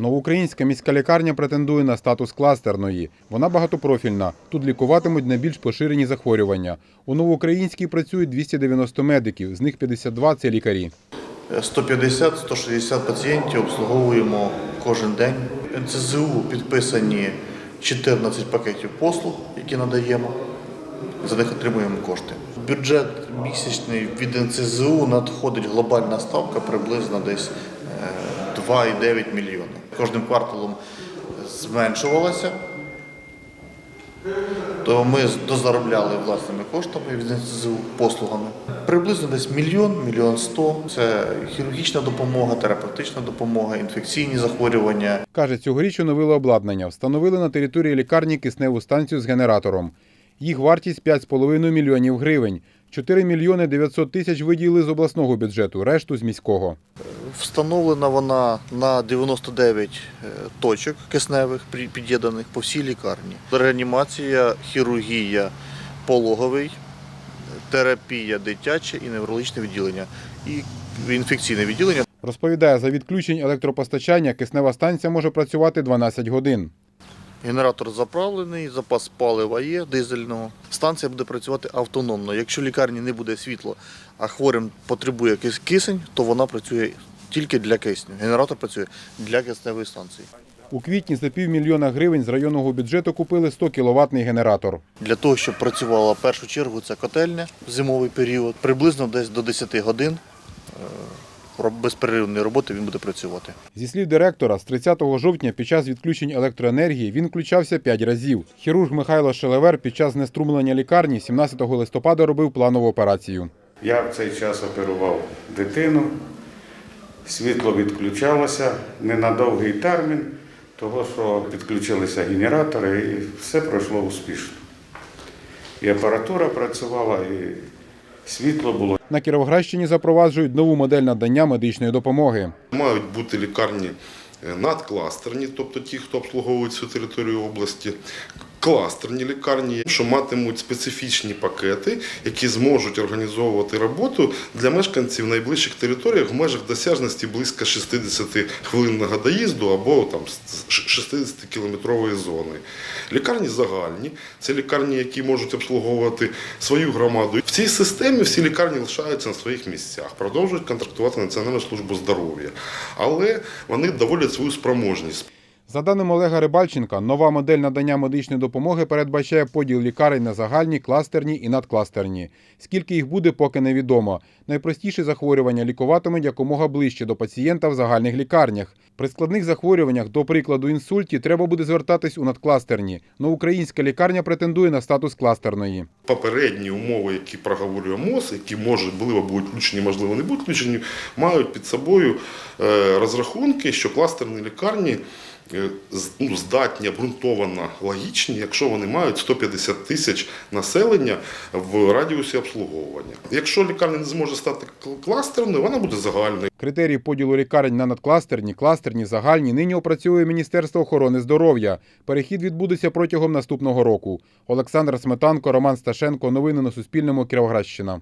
Новоукраїнська міська лікарня претендує на статус кластерної. Вона багатопрофільна. Тут лікуватимуть найбільш поширені захворювання. У Новоукраїнській працюють 290 медиків, з них 52 – це лікарі. 150-160 пацієнтів обслуговуємо кожен день. НЦЗУ підписані 14 пакетів послуг, які надаємо. За них отримуємо кошти. Бюджет місячний від НЦЗУ надходить глобальна ставка приблизно десь 2,9 мільйони. Кожним кварталом зменшувалася, то ми дозаробляли власними коштами НСЗУ послугами. Приблизно десь мільйон, мільйон сто. Це хірургічна допомога, терапевтична допомога, інфекційні захворювання. Каже, цьогоріч оновили обладнання. Встановили на території лікарні кисневу станцію з генератором. Їх вартість 5,5 мільйонів гривень. 4 мільйони 900 тисяч виділили з обласного бюджету, решту з міського. Встановлена вона на 99 е, точок кисневих під'єднаних по всій лікарні. Реанімація, хірургія, пологовий, терапія дитяче і неврологічне відділення, і інфекційне відділення. Розповідає, за відключень електропостачання киснева станція може працювати 12 годин. Генератор заправлений, запас палива є дизельного. Станція буде працювати автономно. Якщо в лікарні не буде світла, а хворим потребує кисень, то вона працює тільки для кисню. Генератор працює для кисневої станції. У квітні за півмільйона гривень з районного бюджету купили 100 кіловатний генератор. Для того, щоб працювала в першу чергу, це котельня в зимовий період. Приблизно десь до 10 годин е, безперервної роботи він буде працювати. Зі слів директора, з 30 жовтня під час відключень електроенергії він включався 5 разів. Хірург Михайло Шелевер під час знеструмлення лікарні 17 листопада робив планову операцію. Я в цей час оперував дитину, світло відключалося не на довгий термін, того що підключилися генератори і все пройшло успішно. І апаратура працювала, і світло було. На Кіровоградщині запроваджують нову модель надання медичної допомоги. Мають бути лікарні е, надкластерні, тобто ті, хто обслуговують всю територію області, кластерні лікарні, що матимуть специфічні пакети, які зможуть організовувати роботу для мешканців найближчих територіях в межах досяжності близько 60 хвилинного доїзду або там 60-кілометрової зони. Лікарні загальні, це лікарні, які можуть обслуговувати свою громаду. В цій системі всі лікарні лишаються на своїх місцях, продовжують контрактувати Національну службу здоров'я, але вони доводять свою спроможність. За даними Олега Рибальченка, нова модель надання медичної допомоги передбачає поділ лікарень на загальні, кластерні і надкластерні. Скільки їх буде, поки невідомо. Найпростіші захворювання лікуватимуть якомога ближче до пацієнта в загальних лікарнях. При складних захворюваннях, до прикладу, інсульті, треба буде звертатись у надкластерні. Но українська лікарня претендує на статус кластерної. Попередні умови, які проговорює МОЗ, які можливо будуть включені, можливо, не будуть включені, мають під собою е, розрахунки, що кластерні лікарні е, здатні, обґрунтовано логічні, якщо вони мають 150 тисяч населення в радіусі обслуговування. Якщо лікарня не зможе стати кл- кластерною, вона буде загальною. Критерії поділу лікарень на надкластерні, кластерні, загальні нині опрацьовує Міністерство охорони здоров'я. Перехід відбудеться протягом наступного року. Олександр Сметанко, Роман Сташенко. Новини на Суспільному. Кіровоградщина.